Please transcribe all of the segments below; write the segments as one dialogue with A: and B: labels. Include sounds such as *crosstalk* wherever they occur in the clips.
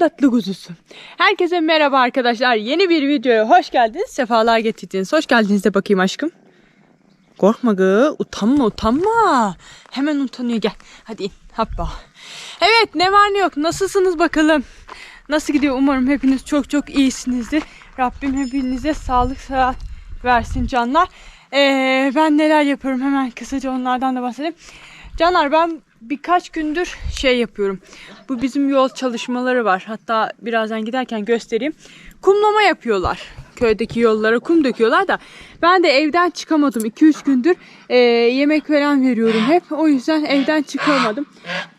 A: benim tatlı kuzusu. Herkese merhaba arkadaşlar. Yeni bir videoya hoş geldiniz. Sefalar getirdiniz. Hoş geldiniz de bakayım aşkım. Korkma gı. Utanma utanma. Hemen utanıyor gel. Hadi in. Hoppa. Evet ne var ne yok. Nasılsınız bakalım. Nasıl gidiyor? Umarım hepiniz çok çok iyisinizdir. Rabbim hepinize sağlık sıhhat versin canlar. Ee, ben neler yapıyorum hemen kısaca onlardan da bahsedeyim. Canlar ben birkaç gündür şey yapıyorum. Bu bizim yol çalışmaları var. Hatta birazdan giderken göstereyim. Kumlama yapıyorlar. Köydeki yollara kum döküyorlar da ben de evden çıkamadım. 2-3 gündür e, yemek falan veriyorum hep. O yüzden evden çıkamadım.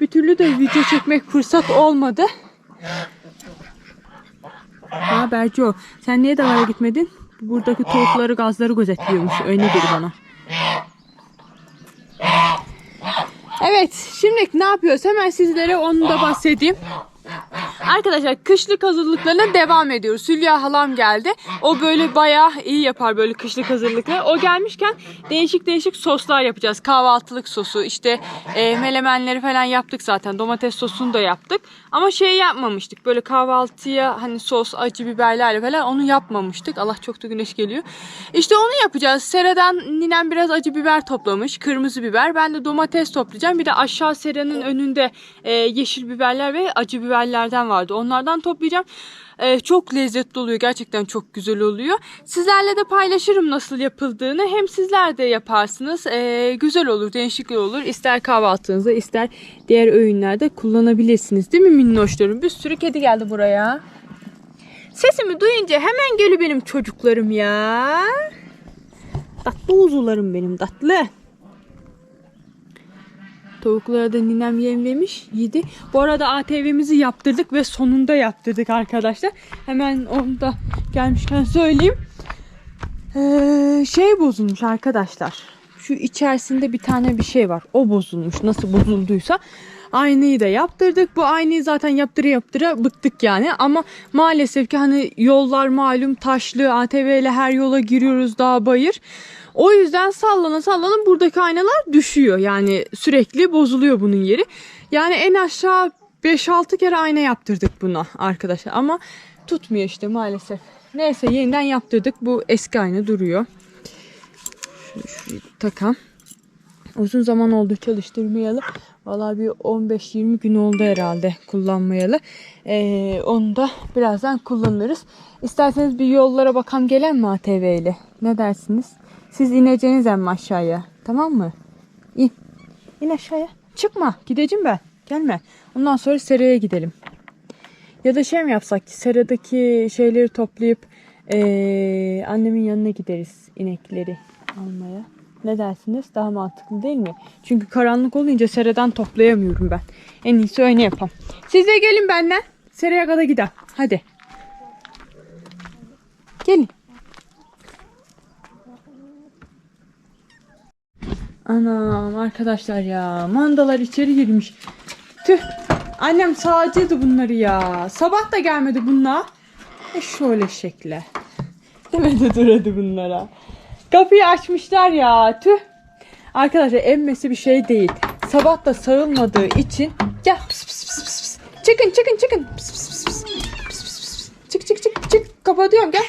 A: Bir türlü de video çekmek fırsat olmadı. Ha Berco sen niye davaya gitmedin? Buradaki tavukları gazları gözetliyormuş. Öyle dedi bana. Evet şimdi ne yapıyoruz? Hemen sizlere onu da bahsedeyim. Arkadaşlar kışlık hazırlıklarına devam ediyoruz. Hülya halam geldi. O böyle bayağı iyi yapar böyle kışlık hazırlıkları. O gelmişken değişik değişik soslar yapacağız. Kahvaltılık sosu işte e, melemenleri falan yaptık zaten. Domates sosunu da yaptık. Ama şey yapmamıştık. Böyle kahvaltıya hani sos, acı biberlerle falan onu yapmamıştık. Allah çok da güneş geliyor. İşte onu yapacağız. Sera'dan ninem biraz acı biber toplamış. Kırmızı biber. Ben de domates toplayacağım. Bir de aşağı Sera'nın önünde e, yeşil biberler ve acı biberlerden vardı. Onlardan toplayacağım. E, çok lezzetli oluyor. Gerçekten çok güzel oluyor. Sizlerle de paylaşırım nasıl yapıldığını. Hem sizler de yaparsınız. E, güzel olur, değişiklik olur. İster kahvaltınızda ister diğer öğünlerde kullanabilirsiniz. Değil mi minnoşlarım? Bir sürü kedi geldi buraya. Sesimi duyunca hemen geliyor benim çocuklarım ya. Tatlı uzularım benim tatlı. Tavuklara da ninem yemlemiş yedi. Bu arada ATV'mizi yaptırdık ve sonunda yaptırdık arkadaşlar. Hemen onu da gelmişken söyleyeyim. Ee, şey bozulmuş arkadaşlar. Şu içerisinde bir tane bir şey var. O bozulmuş. Nasıl bozulduysa. Aynayı da yaptırdık. Bu aynayı zaten yaptıra yaptıra bıktık yani. Ama maalesef ki hani yollar malum taşlı. ATV ile her yola giriyoruz dağ bayır. O yüzden sallana sallana buradaki aynalar düşüyor. Yani sürekli bozuluyor bunun yeri. Yani en aşağı 5-6 kere ayna yaptırdık buna arkadaşlar. Ama tutmuyor işte maalesef. Neyse yeniden yaptırdık. Bu eski ayna duruyor. Şunu takam. Uzun zaman oldu çalıştırmayalı. Valla bir 15-20 gün oldu herhalde kullanmayalı. Ee, onu da birazdan kullanırız. İsterseniz bir yollara bakalım gelen mi ATV ile? Ne dersiniz? Siz ineceğiniz ama aşağıya. Tamam mı? İn. İn aşağıya. Çıkma. Gideceğim ben. Gelme. Ondan sonra seraya gidelim. Ya da şey mi yapsak? Seradaki şeyleri toplayıp ee, annemin yanına gideriz inekleri almaya. Ne dersiniz? Daha mantıklı değil mi? Çünkü karanlık olunca seradan toplayamıyorum ben. En iyisi öyle yapalım. Siz de gelin benden. Seraya kadar gidelim. Hadi. Gelin. Anam arkadaşlar ya. Mandalar içeri girmiş. Tüh. Annem sağcıydı bunları ya. Sabah da gelmedi bunlar. E şöyle şekle. Demedi duradı bunlara. Kapıyı açmışlar ya. Tüh. Arkadaşlar emmesi bir şey değil. Sabah da sağılmadığı için gel pıs pıs pıs pıs pıs. Çıkın çıkın çıkın. Pıs pıs pıs pıs. Pıs pıs pıs. Çık çık çık çık. Kapatıyorum gel.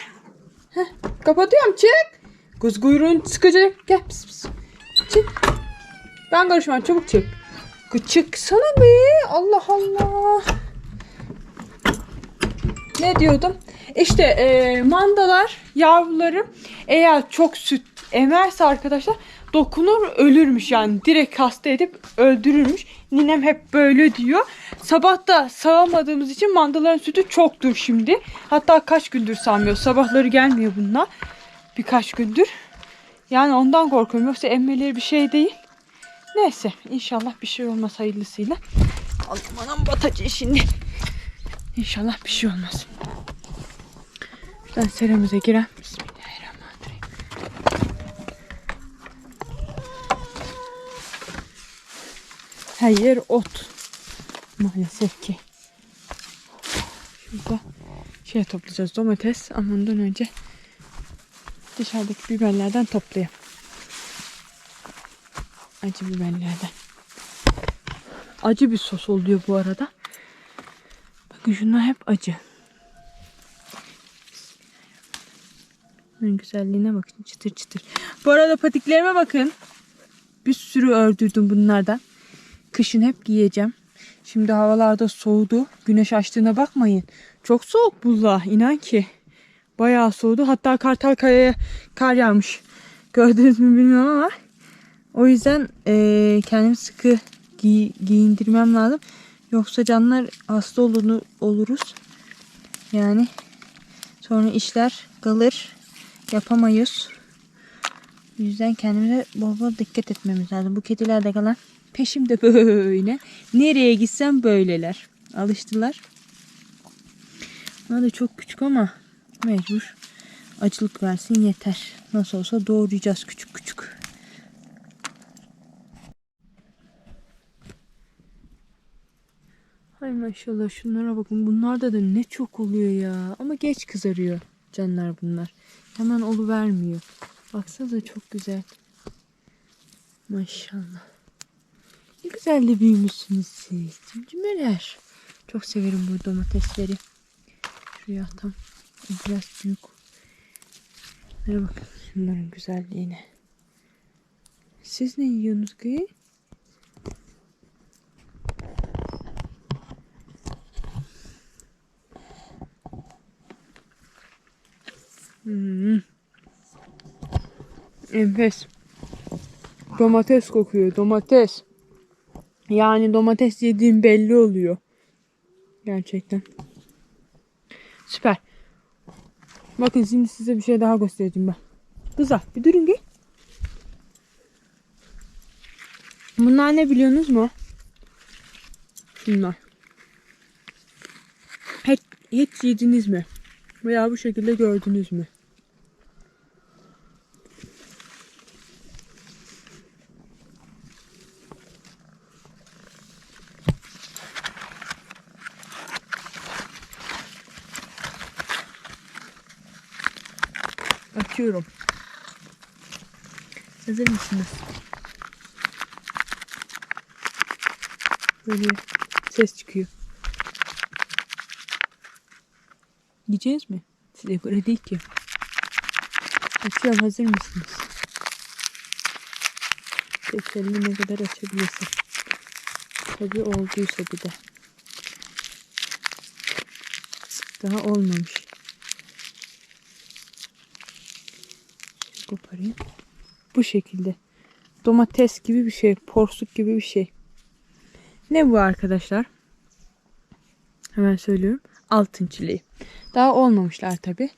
A: Heh, kapatıyorum çık. Kuz kuyruğun sıkıcı. Gel pıs pıs. Çık. Ben karışmam çabuk çık. Kız Çıksana be. Allah Allah. Ne diyordum? İşte e, mandalar yavruları eğer çok süt emerse arkadaşlar dokunur ölürmüş yani direkt hasta edip öldürürmüş. Ninem hep böyle diyor. Sabah da sağamadığımız için mandaların sütü çoktur şimdi. Hatta kaç gündür sağmıyor. Sabahları gelmiyor bunlar. Birkaç gündür. Yani ondan korkuyorum. Yoksa emmeleri bir şey değil. Neyse inşallah bir şey olmaz hayırlısıyla. Aman anam batacı şimdi. İnşallah bir şey olmaz. Şuradan seramize giren. Bismillahirrahmanirrahim. Her yer ot. Maalesef ki. Şurada şey toplayacağız domates ama ondan önce dışarıdaki biberlerden toplayayım. Acı biberlerden. Acı bir sos oluyor bu arada. Bakın şunlar hep acı. Bunun güzelliğine bakın çıtır çıtır. Bu arada patiklerime bakın. Bir sürü ördürdüm bunlardan. Kışın hep giyeceğim. Şimdi havalarda soğudu. Güneş açtığına bakmayın. Çok soğuk buzla inan ki. Bayağı soğudu. Hatta Kartal Kaya'ya kar yağmış. Gördünüz mü bilmiyorum ama. O yüzden eee kendimi sıkı giy- giyindirmem lazım. Yoksa canlar hasta olur, oluruz. Yani sonra işler kalır. Yapamayız. O yüzden kendimize bol bol dikkat etmemiz lazım. Bu kediler de kalan peşimde böyle. Nereye gitsem böyleler. Alıştılar. Bunlar da çok küçük ama mecbur. Acılık versin yeter. Nasıl olsa doğrayacağız küçük küçük. Hay maşallah şunlara bakın. Bunlarda da ne çok oluyor ya. Ama geç kızarıyor canlar bunlar. Hemen olu vermiyor. Baksanıza çok güzel. Maşallah. Ne güzel de büyümüşsünüz siz. Cimcimeler. Çok severim bu domatesleri. Şuraya tam biraz büyük. Şunlara bakın. Şunların güzelliğine. Siz ne yiyorsunuz ki? Hmm. Enfes. Domates kokuyor. Domates. Yani domates yediğim belli oluyor. Gerçekten. Süper. Bakın şimdi size bir şey daha göstereceğim ben. Kızlar bir durun ki. Bunlar ne biliyorsunuz mu? Şunlar. Hiç, hiç yediniz mi? Veya bu şekilde gördünüz mü? Açıyorum. Hazır mısınız? Böyle ses çıkıyor. Yiyeceğiz mi? Size göre değil ki. Açıyorum hazır mısınız? Tekerli ne kadar açabilirsin. Tabii olduysa bir de. Daha olmamış. Koparayım. Bu şekilde. Domates gibi bir şey. Porsuk gibi bir şey. Ne bu arkadaşlar? Hemen söylüyorum. Altın çileği. Daha olmamışlar tabi.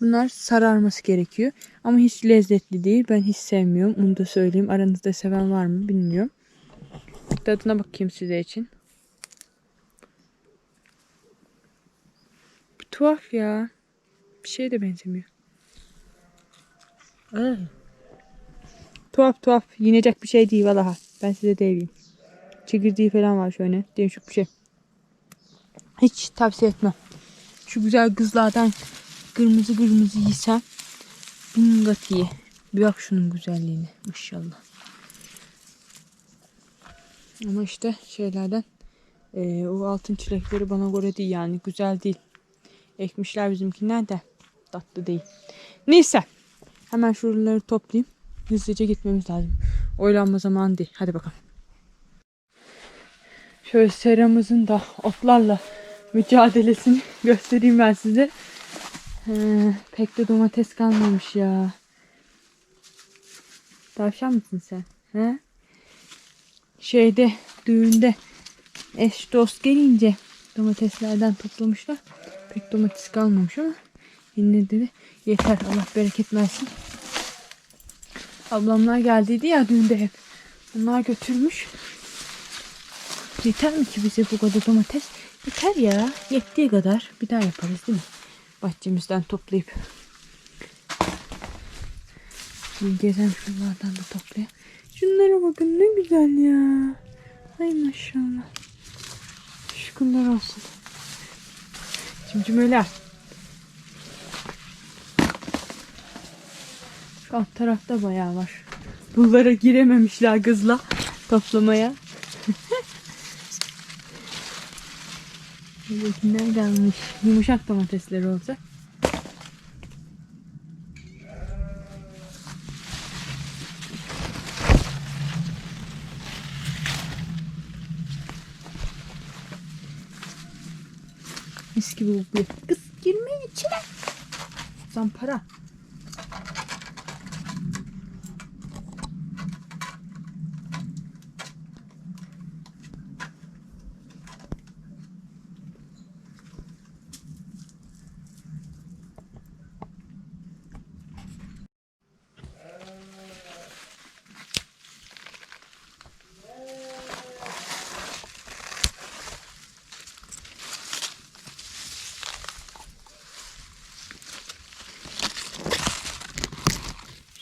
A: Bunlar sararması gerekiyor. Ama hiç lezzetli değil. Ben hiç sevmiyorum. Onu da söyleyeyim. Aranızda seven var mı bilmiyorum. Tadına bakayım size için. Bir tuhaf ya. Bir şeye de benzemiyor. Ay. Tuhaf tuhaf. Yiyecek bir şey değil vallahi. Ben size deveyim. Çekirdeği falan var şöyle. Değişik bir şey. Hiç tavsiye etmem. Şu güzel kızlardan kırmızı kırmızı yesem bin kat iyi. Bir bak şunun güzelliğine. Maşallah. Ama işte şeylerden eee, o altın çilekleri bana göre değil yani. Güzel değil. Ekmişler bizimkiler de tatlı değil. Neyse. Hemen şuraları toplayayım. Hızlıca gitmemiz lazım. Oylanma zamanı değil. Hadi bakalım. Şöyle seramızın da otlarla mücadelesini *laughs* göstereyim ben size. Ee, pek de domates kalmamış ya. Tavşan mısın sen? He? Şeyde düğünde eş dost gelince domateslerden toplamışlar. Pek domates kalmamış ama yine de yeter Allah bereket versin. Ablamlar geldiydi ya düğünde hep. Bunlar götürmüş. Yeter mi ki bize bu kadar domates? Yeter ya. Yettiği kadar. Bir daha yaparız değil mi? Bahçemizden toplayıp. Şimdi gezen şunlardan da toplayalım. Şunlara bakın ne güzel ya. Ay maşallah. Şükürler olsun. Cimcimeler. Şu alt tarafta bayağı var. Bunlara girememişler kızla toplamaya. *laughs* Buradakiler gelmiş. Yumuşak domatesleri olsa. Mis gibi kokuyor. Kız girmeyin içine. Zampara.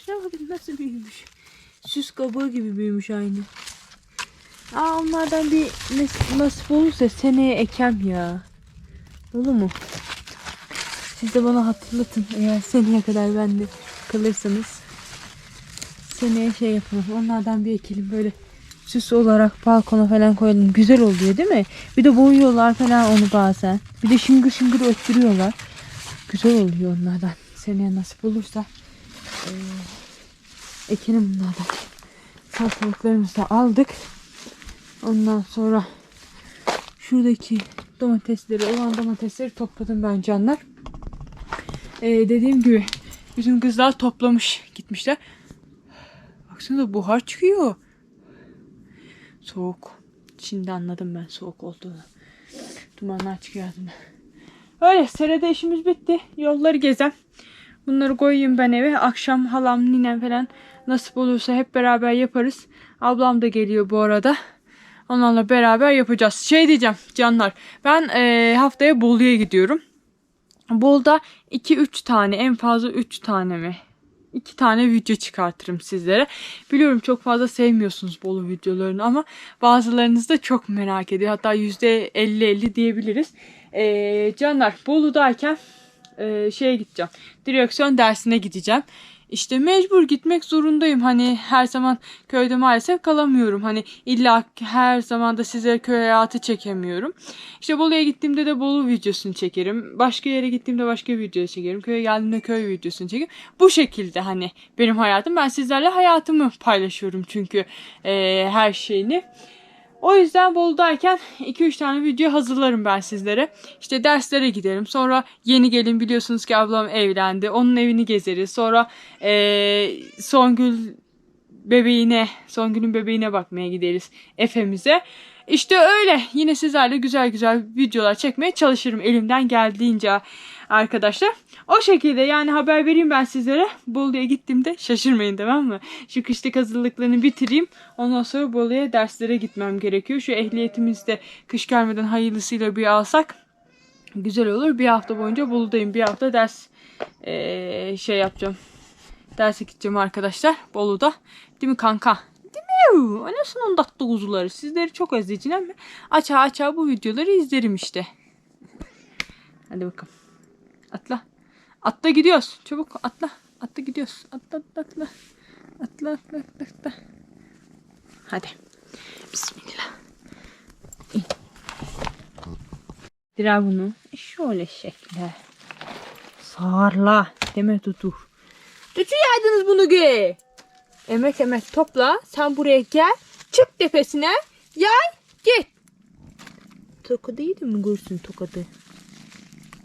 A: Şuna bakın nasıl büyümüş. Süs kabuğu gibi büyümüş aynı. Aa onlardan bir nas- nasip olursa seneye ekem ya. Olur mu? Siz de bana hatırlatın eğer seneye kadar bende kalırsanız. Seneye şey yapalım. Onlardan bir ekelim böyle süs olarak balkona falan koyalım. Güzel oluyor değil mi? Bir de boyuyorlar falan onu bazen. Bir de şıngır şıngır öttürüyorlar. Güzel oluyor onlardan. Seneye nasip olursa eee ekelim bunlardan. Salatalıklarımızı da aldık. Ondan sonra şuradaki domatesleri olan domatesleri topladım ben canlar. Ee, dediğim gibi bizim kızlar toplamış gitmişler. Baksana buhar çıkıyor. Soğuk. Şimdi anladım ben soğuk olduğunu. Dumanlar çıkıyor ağzımdan. Öyle serede işimiz bitti. Yolları gezem. Bunları koyayım ben eve. Akşam halam, ninem falan nasip olursa hep beraber yaparız. Ablam da geliyor bu arada. Onlarla beraber yapacağız. Şey diyeceğim canlar. Ben eee, haftaya Bolu'ya gidiyorum. Bolu'da 2-3 tane en fazla 3 tane mi? 2 tane video çıkartırım sizlere. Biliyorum çok fazla sevmiyorsunuz Bolu videolarını ama bazılarınız da çok merak ediyor. Hatta %50-50 diyebiliriz. Eee canlar Bolu'dayken eee, şeye gideceğim. Direksiyon dersine gideceğim. İşte mecbur gitmek zorundayım. Hani her zaman köyde maalesef kalamıyorum. Hani illa her zaman da size köy hayatı çekemiyorum. İşte Bolu'ya gittiğimde de Bolu videosunu çekerim. Başka yere gittiğimde başka video çekerim. Köye geldiğimde köy videosunu çekerim. Bu şekilde hani benim hayatım. Ben sizlerle hayatımı paylaşıyorum çünkü eee, her şeyini. O yüzden Bolu'dayken 2-3 tane video hazırlarım ben sizlere. İşte derslere giderim. Sonra yeni gelin biliyorsunuz ki ablam evlendi. Onun evini gezeriz. Sonra eee Songül bebeğine, Songül'ün bebeğine bakmaya gideriz Efe'mize. İşte öyle. Yine sizlerle güzel güzel videolar çekmeye çalışırım elimden geldiğince arkadaşlar. O şekilde yani haber vereyim ben sizlere. Bolu'ya gittiğimde şaşırmayın tamam mı? Şu kışlık hazırlıklarını bitireyim. Ondan sonra Bolu'ya derslere gitmem gerekiyor. Şu ehliyetimizi de kış gelmeden hayırlısıyla bir alsak güzel olur. Bir hafta boyunca Bolu'dayım. Bir hafta ders eee, şey yapacağım. Derse gideceğim arkadaşlar Bolu'da. Değil mi kanka? Anasının tatlı kuzuları. Sizleri çok özleyeceğim ama aça aça bu videoları izlerim işte. Hadi bakalım. Atla. Atla gidiyoruz. Çabuk atla. Atla gidiyoruz. Atla atla atla. Atla atla atla atla. Hadi. Bismillah. Dira bunu. Şöyle şekle. Sağırla. Deme tutur. Tutu yaydınız bunu ge. Emek emek topla. Sen buraya gel. Çık tepesine. Yay. Git. Tokadı yedi mi görsün tokadı.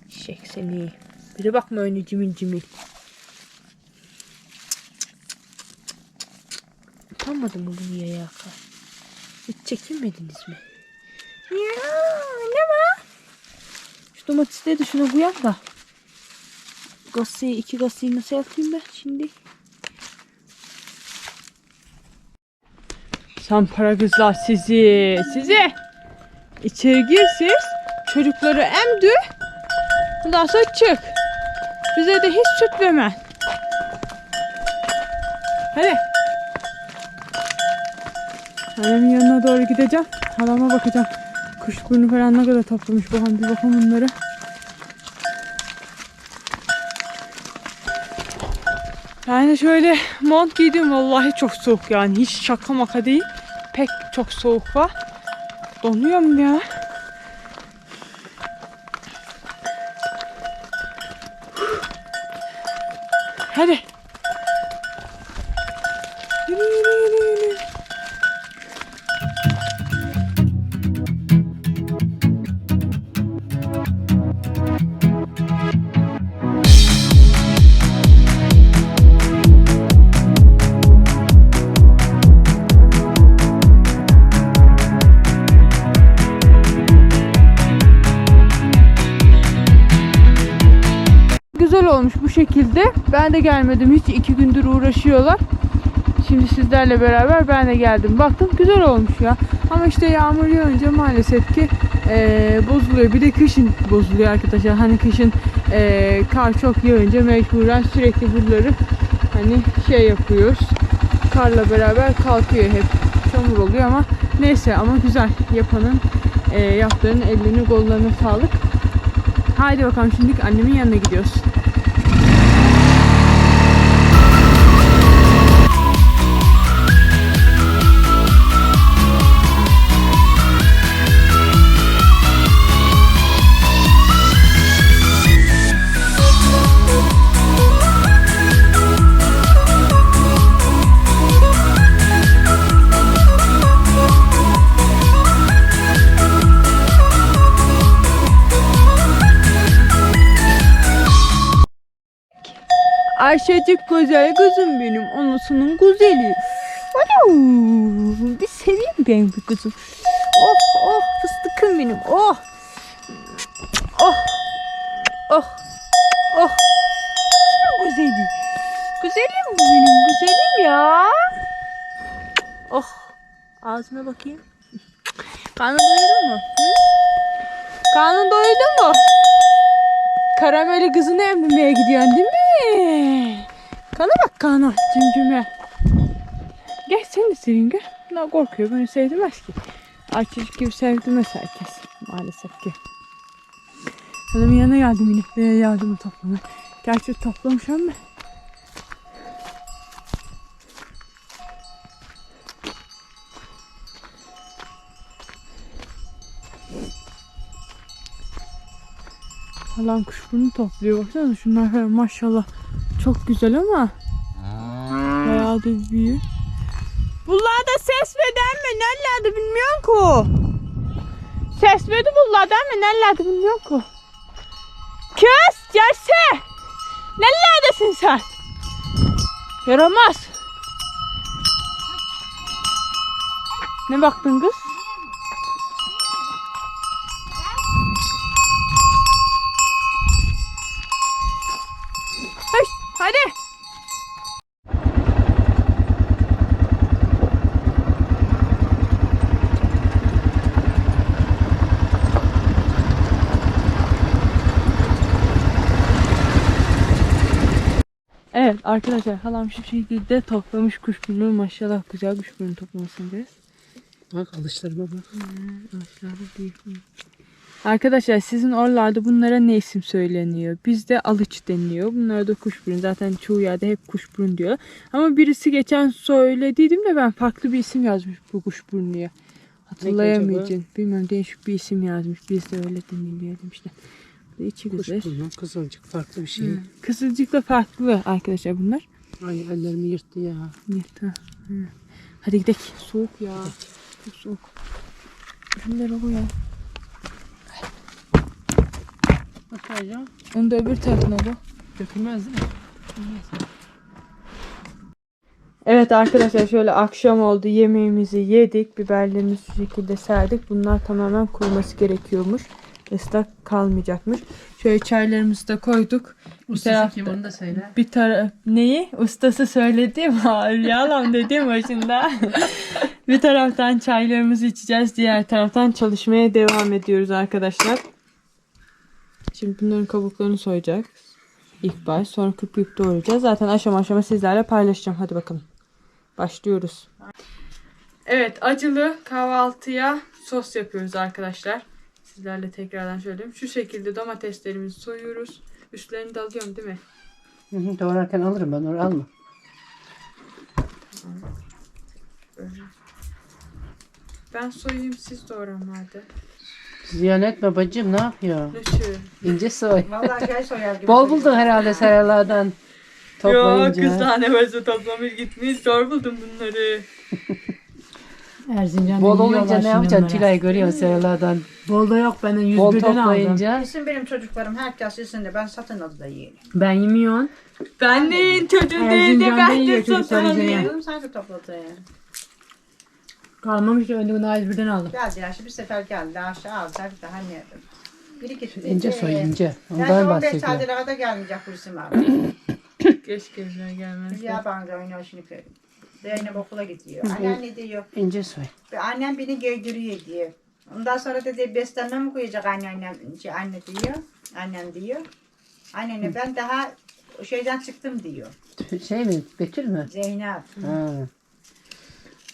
A: Şek seni. Bir de bakma öyle cimil cimil. Utanmadın mı bu yaya Hiç çekinmediniz mi? Ya, ne var? Şu domatesleri de şuna koyalım da. Gazeteyi, iki gazeteyi nasıl yapayım ben şimdi? Sen para kızlar sizi, sizi. İçeri gir siz. Çocukları emdü. Ondan sonra çık. Bize de hiç süt verme. Hadi. Halamın yanına doğru gideceğim. Halama bakacağım. Kuşburnu falan ne kadar toplamış han bir bakalım bunları. Yani şöyle mont giydim vallahi çok soğuk yani hiç şaka maka değil. Pek çok soğuk var. Donuyorum ya. Ben de gelmedim. Hiç iki gündür uğraşıyorlar. Şimdi sizlerle beraber ben de geldim. Baktım güzel olmuş ya. Ama işte yağmur yağınca maalesef ki eee, bozuluyor. Bir de kışın bozuluyor arkadaşlar. Hani kışın eee, kar çok yağınca mecburen sürekli buraları hani şey yapıyoruz. Karla beraber kalkıyor hep. Çamur oluyor ama neyse ama güzel. Yapanın eee yaptığının ellerini kollarına sağlık. Haydi bakalım şimdi annemin yanına gidiyoruz. Ayşecik güzel kızım benim. Anasının güzeli. Alo. Bir seveyim ben bir kızım. Oh oh fıstıkım benim. Oh. Oh. Oh. Oh. Güzeli. Güzelim bu benim güzelim ya. Oh. Ağzına bakayım. Karnın doydu mu? Karnın doydu mu? Karameli kızını emdirmeye gidiyorsun değil mi? Kana bak kana cimcime. Gel sen de sevin gel. Bunlar korkuyor beni sevdirmez ki. Ay çocuk gibi sevdirmez herkes maalesef ki. Hanımın yanına geldim iniklere yardımı toplamaya. Gerçi toplamış ama. Halam kuşburnu topluyor. Baksana şunlar falan maşallah çok güzel ama bayağı da büyük. Bunlarda ses veren mi? Nerelerde bilmiyorum ki. Ses verdi bunlardan mı? Nerelerde bilmiyorum ki. Kız gelse. Nerelerdesin sen? Yaramaz. Ne baktın kız? Hış, hadi. Evet arkadaşlar halam şu şekilde toplamış kuşburnu maşallah güzel kuşburnu toplamasın biraz.
B: Bak alışlarıma bak.
A: Arkadaşlar sizin oralarda bunlara ne isim söyleniyor? Bizde alıç deniliyor. Bunlara da kuşburun. Zaten çoğu yerde hep kuşburun diyor. Ama birisi geçen söylediydim de ben farklı bir isim yazmış bu kuşburnuya. Hatırlayamayacağım. Bilmiyorum değişik bir isim yazmış. Bizde öyle deniliyor demişler. Bu da içi güzel.
B: Kuşburnu, kızılcık farklı bir şey.
A: Hı. Kızılcık da farklı arkadaşlar bunlar.
B: Ay ellerimi yırttı ya.
A: Yırtı. Hı. Hadi gidelim. Soğuk ya. Çok soğuk. Koy ya.
B: Nasıl hocam?
A: Onu da öbür tarafına koy.
B: Dökülmez değil mi?
A: Evet arkadaşlar şöyle akşam oldu yemeğimizi yedik biberlerimizi şu şekilde serdik bunlar tamamen kuruması gerekiyormuş ıslak kalmayacakmış. Şöyle çaylarımızı da koyduk. Bir
B: Ustası
A: tarafta
B: kim onu da söyle.
A: bir taraf neyi? Ustası söyledi. Mi yalan dediğim başında. *laughs* Bir taraftan çaylarımızı içeceğiz diğer taraftan çalışmaya devam ediyoruz arkadaşlar. Şimdi bunların kabuklarını soyacağız. İlk baş sonra kırpıp doğrayacağız. Zaten aşama aşama sizlerle paylaşacağım. Hadi bakalım. Başlıyoruz. Evet acılı kahvaltıya sos yapıyoruz arkadaşlar. Sizlerle tekrardan söyleyeyim. Şu şekilde domateslerimizi soyuyoruz. Üstlerini de alıyorum değil mi?
B: Hı hı, doğrarken alırım ben onu alma.
A: Böyle. Ben soyayım siz doğrayın hadi.
B: Ziyan etme bacım ne yapıyor?
A: Ne şu?
B: İnce soy.
C: Vallahi şey soyar gibi.
B: Bol buldun herhalde seralardan.
A: Ya
B: Toplayınca.
A: kız tane varsa toplamış gitmiş. Zor buldum bunları. *laughs*
C: Erzincan'da
B: Bol olunca ne yapacaksın?
C: onları.
B: Tülay'ı görüyorsun seralardan.
C: Bol da yok
B: Bol
C: 101'den aldım.
B: toplayınca.
D: Yesin benim çocuklarım herkes yesin de ben satın alı da yiyelim.
C: Ben yemiyorum.
A: Ben de çocuğum değil de
C: Erzincan'da
A: ben de
C: yiyor çocuk
A: satın
C: sadece.
A: alayım.
D: Yedim sadece topladı.
C: Kalmamış da önde bunu 101'den aldım.
D: Geldi ya şimdi bir sefer geldi aşağı alacak daha ne yedim. Biri gitti.
B: İnce soy
D: Ee,
B: ince.
D: Yani
B: Ondan
D: 15
B: bahsediyor.
D: saate kadar gelmeyecek bu isim abi. *coughs*
A: Keşke bize gelmez.
D: Hülya bana oynuyor şimdi. Zeynep okula gidiyor. Annem ne diyor?
B: İnce soy.
D: Annem beni göydürüyor diyor. Ondan sonra dedi beslenme mi koyacak anneannem, anne diyor. Annem diyor. Annene ben daha şeyden çıktım diyor.
B: Şey mi? Betül mü?
D: Zeynep.
B: Ha.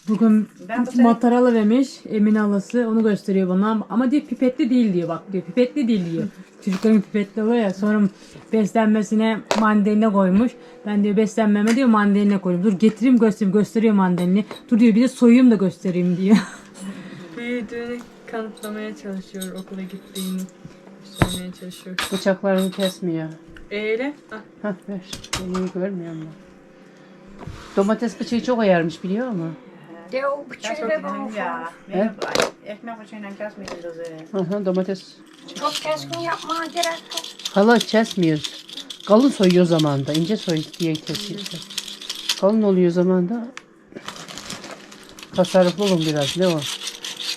C: Bugün
D: Ben bu sene
C: mataralı vermiş Emine alası onu gösteriyor bana ama diyor pipetli değil diyor bak diyor pipetli değil diyor. *laughs* Çocukların pipetli oluyor ya sonra beslenmesine mandalina koymuş. Ben diyor beslenmeme diyor mandalina koyayım. Dur getireyim göstereyim gösteriyor mandalini. Dur diyor bir de soyayım da göstereyim diyor. *laughs*
A: Büyüdüğünü kanıtlamaya çalışıyor okula gittiğini. Söylemeye çalışıyor.
B: Bıçaklarını kesmiyor.
A: Eyle. Ah,
B: Hah ver. Ben iyi görmüyor musun? Domates bıçağı çok ayarmış biliyor musun?
D: Gerçekten ya. Benim ekmek bıçağıyla kesmedi kızı.
B: Hı hı domates.
E: Çok keskin yapmaya gerek yok.
B: Hala kesmiyoruz. Kalın soyuyor zamanda. ince soy diye kesiyoruz. Kalın oluyor zamanda. Tasarruflu olun biraz ne o?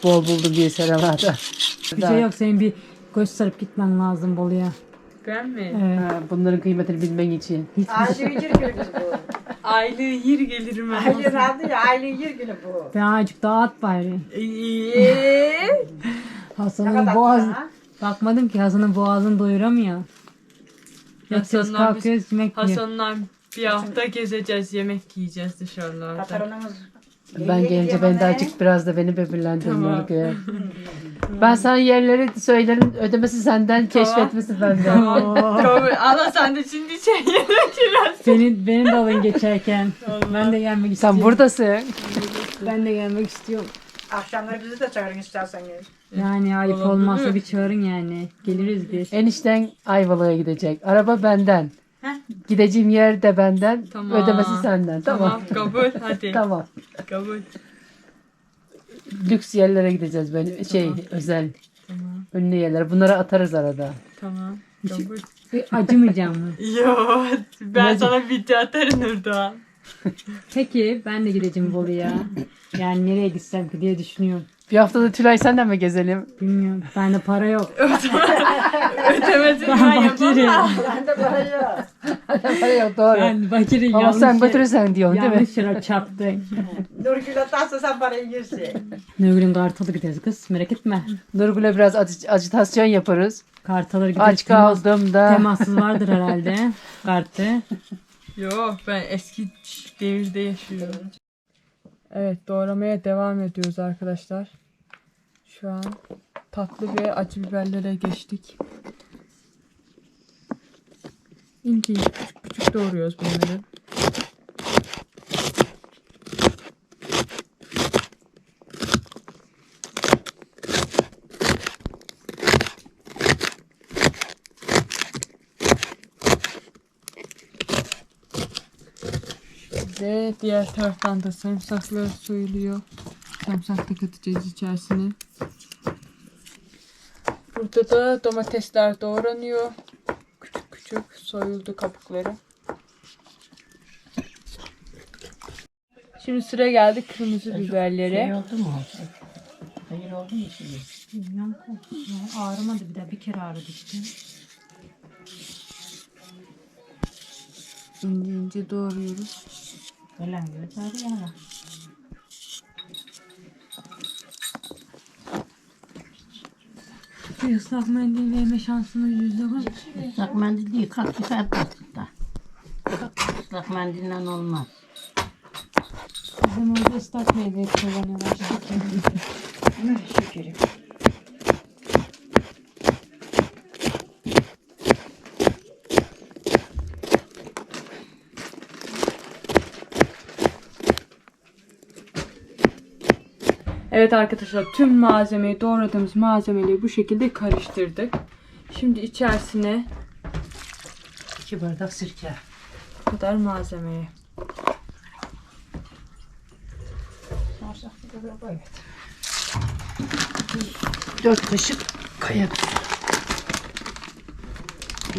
B: Bol buldum diye seralarda.
C: Bir şey yok senin bir göz sarıp gitmen lazım Bolu'ya.
A: ben mi?
C: Evet.
B: Ha, bunların kıymetini bilmen için.
D: Yiyir günü kız bu.
A: Aylığı yer gelirim ben.
D: Aile rahatı ya aile yiyir günü bu.
C: Daha at bari.
D: Ne
C: Hasan'ın
D: kadar
C: boğaz...
D: ha?
C: Bakmadım ki Hasan'ın boğazını doyuramıyor. Yatıyoruz
A: Hasan'la biz-
C: kalkıyoruz yemek yiyor.
A: Hasan'la bir hafta gezeceğiz, yemek yiyeceğiz dışarılarda.
D: Patronumuz.
B: Ben gelince ben de azıcık biraz da beni böbürlendirin
A: Tamam.
B: Nurgül. *laughs* Ben sana yerleri söylerim ödemesi senden, keşfetmesi benden.
A: Kabul. Ama sen de şimdi şey yemek *laughs* biraz.
C: Beni, beni de alın geçerken. Ben de gelmek istiyorum.
B: Sen buradasın.
C: Ben de gelmek istiyorum.
D: Akşamları bizi de çağırın isterseniz.
C: Yani ayıp
A: Olabilir.
C: olmazsa bir çağırın yani. Geliriz biz.
B: Enişten Ayvalık'a gidecek. Araba benden.
D: Heh.
B: Gideceğim yer de benden.
A: Tamam.
B: Ödemesi senden. Tamam.
A: Tamam, kabul. Hadi. *laughs*
B: Tamam.
A: Kabul.
B: Lüks yerlere gideceğiz böyle şey özel
A: Tamam.
B: ünlü yerlere. Bunları atarız arada.
A: Tamam. Kabul.
C: Bir Acımayacağım mı? *laughs*
A: Yo, ben sana video atarım Nurdoğan. *laughs*
C: Peki ben de gideceğim Bolu'ya. Yani nereye gitsem ki diye düşünüyorum.
B: Bir haftada Tülay senle mi gezelim?
C: Bilmiyorum. Bende para yok. *laughs*
A: Ötemezsin ben
C: Ben
A: yapamam.
C: fakirim.
D: Bende para yok.
B: Yok doğru.
C: Ben fakirim.
B: Ama
C: yanlış
B: sen götürürsen diyorsun değil mi?
C: Yanlış yere çarptın. *laughs*
D: Nurgül atarsa sen parayı yersin.
C: Nurgül'ün Kartal'a gideriz kız. Merak etme.
B: Nurgül'e biraz acı- acitasyon yaparız.
C: Kartal'a gideriz.
B: Aç kaldım da.
C: Temassız vardır *laughs* herhalde. Kartı.
A: Yo ben eski devirde yaşıyorum. Evet doğramaya devam ediyoruz arkadaşlar. Şu an tatlı ve acı biberlere geçtik. İnce küçük küçük doğruyoruz bunları. Ve diğer taraftan da sarımsaklar soyuluyor. Sarımsak da katacağız içerisine. Burada da domatesler doğranıyor. Küçük küçük soyuldu kabukları. Şimdi sıra geldi kırmızı biberlere.
B: oldu mu? Hayır oldu mu şimdi?
C: Bilmiyorum. Ağrımadı bir daha. Bir kere ağrıdı işte.
A: İnce ince doğruyoruz.
C: Ölen gibi ağrıyor. Bir ıslak mendil verme şansımız yüzde var.
E: Islak mendil değil, kalk çıkar kastıkta. Islak mendille olmaz.
C: Bizim orada ıslak mendil kullanıyorlar.
D: Şekerim.
A: Evet arkadaşlar tüm malzemeyi doğradığımız malzemeleri bu şekilde karıştırdık. Şimdi içerisine
B: İki bardak sirke.
A: bu kadar malzemeyi.
B: Dört kaşık kaya tuzu.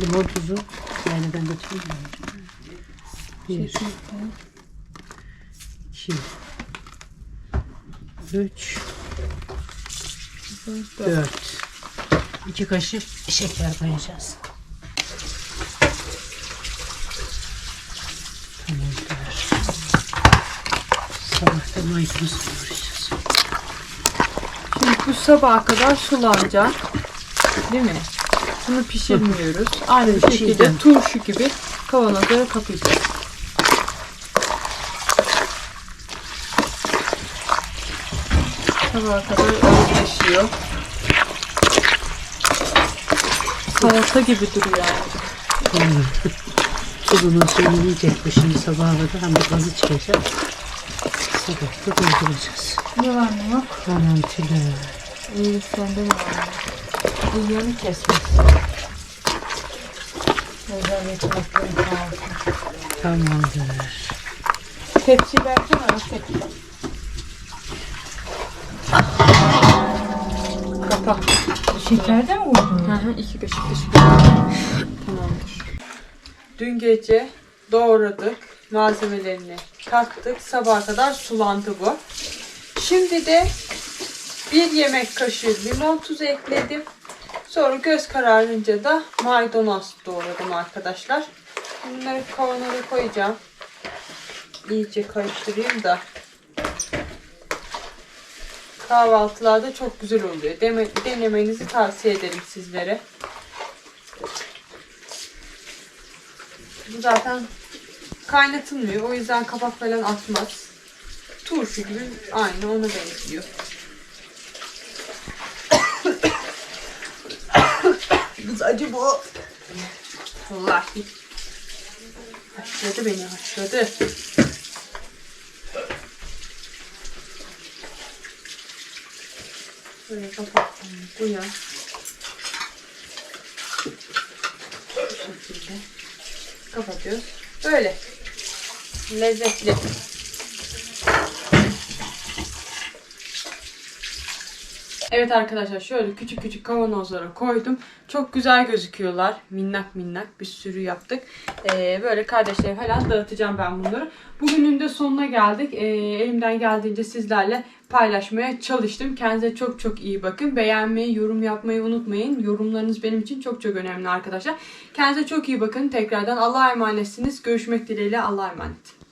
B: Limon tuzu. Yani ben götüreyim mi? Bir. iki. Üç. Dört. iki kaşık şeker koyacağız. Tamamdır. Sabah da maydanoz kavuracağız.
A: Şimdi bu sabaha kadar sulanacak. Değil mi? Bunu pişirmiyoruz. Aynı şekilde turşu gibi kavanozlara kapayacağız. Sabaha kadar özleşiyor. Salata gibi duruyor yani.
B: Tuzunu suyunu yiyecek bu şimdi sabaha kadar hem de gazı çıkacak. Sabah da dolduracağız.
A: Ne var ne yok?
B: Tülay.
A: İyi sende mi var? İyi yanı kesmiş.
B: Tamamdır.
A: Tepsi versene artık. Kapak.
C: Şeker de mi koydun?
A: Hı hı, iki kaşık kaşık. Tamamdır. Dün gece doğradık. Malzemelerini kattık. Sabaha kadar sulandı bu. Şimdi de bir yemek kaşığı limon tuzu ekledim. Sonra göz kararınca da maydanoz doğradım arkadaşlar. Bunları kavanoza koyacağım. İyice karıştırayım da. Kahvaltılarda çok güzel oluyor. Denemenizi tavsiye ederim sizlere. Bu zaten kaynatılmıyor. O yüzden kapak falan atmaz. Turşu gibi aynı ona benziyor. *coughs* Kız acı bu. Vallahi. Haşladı beni haşladı. Böyle kapattım. Bu ya. Bu şekilde kapatıyoruz. Böyle. Lezzetli. Evet arkadaşlar şöyle küçük küçük kavanozlara koydum. Çok güzel gözüküyorlar. Minnak minnak bir sürü yaptık. Ee, böyle kardeşlere falan dağıtacağım ben bunları. Bugünün de sonuna geldik. Ee, elimden geldiğince sizlerle paylaşmaya çalıştım. Kendinize çok çok iyi bakın. Beğenmeyi, yorum yapmayı unutmayın. Yorumlarınız benim için çok çok önemli arkadaşlar. Kendinize çok iyi bakın. Tekrardan Allah'a emanetsiniz. Görüşmek dileğiyle Allah'a emanet.